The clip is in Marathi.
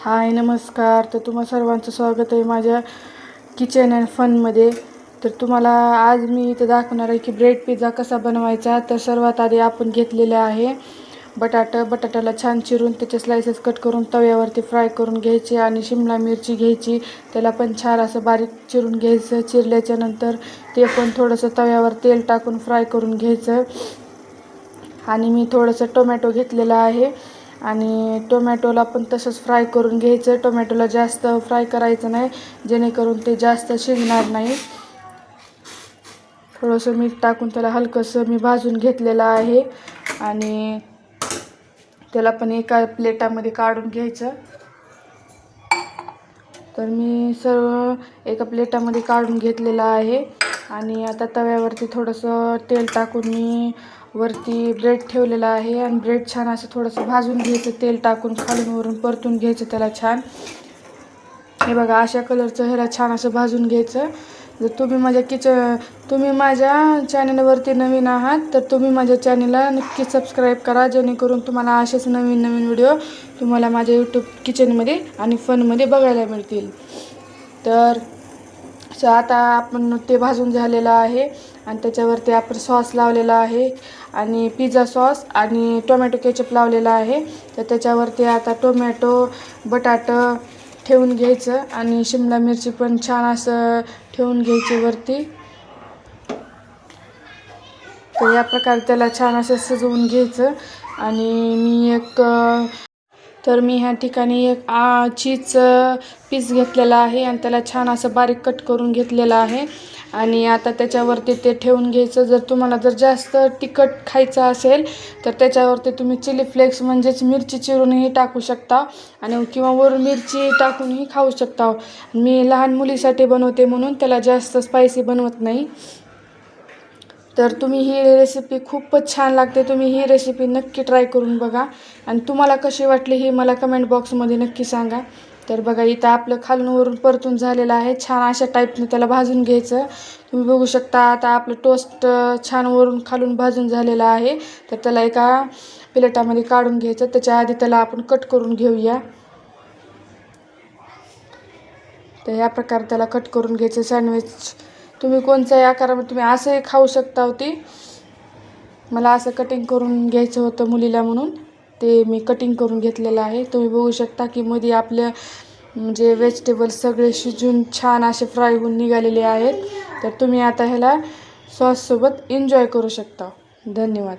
हाय नमस्कार. तर तुम्हा सर्वांचं स्वागत आहे माझ्या किचन अँड फनमध्ये तर तुम्हाला आज मी इथं दाखवणार आहे की ब्रेड पिझ्झा कसा बनवायचा. तर सर्वात आधी आपण घेतलेलं आहे बटाटं. बटाट्याला छान चिरून त्याचे स्लायसेस कट करून तव्यावरती फ्राय करून घ्यायचे आणि शिमला मिरची घ्यायची. त्याला पण छान असं बारीक चिरून घ्यायचं. चिरल्याच्या नंतर ते पण थोडंसं तव्यावर तेल टाकून फ्राय करून घ्यायचं. आणि मी थोडंसं टोमॅटो घेतलेला आहे. आणि टोमॅटोला पण तसंच फ्राय करून घ्यायचं. टोमॅटोला जास्त फ्राय करायचं नाही जेणेकरून ते जास्त शिजणार नाही. थोडंसं मीठ टाकून त्याला हलकंसं मी भाजून घेतलेलं आहे. आणि त्याला पण एका प्लेटामध्ये काढून घ्यायचं. तर मी सर्व एका प्लेटामध्ये काढून घेतलेलं आहे. आणि आता तव्यावरती थोडंसं तेल टाकून मी वरती ब्रेड ठेवलेला आहे आणि ब्रेड छान असं थोडंसं भाजून घ्यायचं तेल टाकून खालून वरून परतून घ्यायचं त्याला छान. हे बघा अशा कलरचं ह्याला छान असं भाजून घ्यायचं. जर तुम्ही माझ्या किचन तुम्ही माझ्या चॅनलवरती नवीन आहात तर तुम्ही माझ्या चॅनलला नक्की सबस्क्राईब करा जेणेकरून तुम्हाला असेच नवीन नवीन व्हिडिओ तुम्हाला माझ्या यूट्यूब किचनमध्ये आणि फनमध्ये बघायला मिळतील. तर स आता आपण ते भाजून झालेलं आहे आणि त्याच्यावरती आपण सॉस लावलेला आहे आणि पिझ्झा सॉस आणि टोमॅटो केचप लावलेला आहे. तर त्याच्यावरती आता टोमॅटो बटाटं ठेवून घ्यायचं आणि शिमला मिरची पण छान असं ठेवून घ्यायची वरती. तर या प्रकारे त्याला छान असं सजवून घ्यायचं आणि मी एक तर मी ह्या ठिकाणी एक आ चीज पीस घेतलेला आहे आणि त्याला छान असं बारीक कट करून घेतलेलं आहे. आणि आता त्याच्यावरती ते ठेवून घ्यायचं. जर तुम्हाला जर जास्त तिखट खायचं असेल तर त्याच्यावरती तुम्ही चिली फ्लेक्स म्हणजेच मिरची चिरूनही टाकू शकता आणि किंवा वरून मिरची टाकूनही खाऊ शकता. मी लहान मुलीसाठी बनवते म्हणून त्याला जास्त स्पायसी बनवत नाही. तर तुम्ही ही रेसिपी खूपच छान लागते. तुम्ही ही रेसिपी नक्की ट्राय करून बघा. आणि तुम्हाला कशी वाटली ही मला कमेंट बॉक्समध्ये नक्की सांगा. तर बघा इथं आपलं खालून वरून परतून झालेलं आहे. छान अशा टाईपने त्याला भाजून घ्यायचं. तुम्ही बघू शकता आता आपलं टोस्ट छान वरून खालून भाजून झालेलं आहे. तर त्याला एका प्लेटामध्ये काढून घ्यायचं. त्याच्या आधी त्याला आपण कट करून घेऊया. तर ह्या प्रकारे त्याला कट करून घ्यायचं. सँडविच तुम्ही कोणत्याही आकारामध्ये तुम्ही असंही खाऊ शकता होती मला असं कटिंग करून घ्यायचं होतं मुलीला म्हणून. ते मी कटिंग करून घेतलेलं आहे. तुम्ही बघू शकता की मध्ये आपल्या म्हणजे व्हेजिटेबल्स सगळे शिजून छान असे फ्राय होऊन निघालेले आहेत. तर तुम्ही आता ह्याला सॉससोबत एन्जॉय करू शकता. धन्यवाद.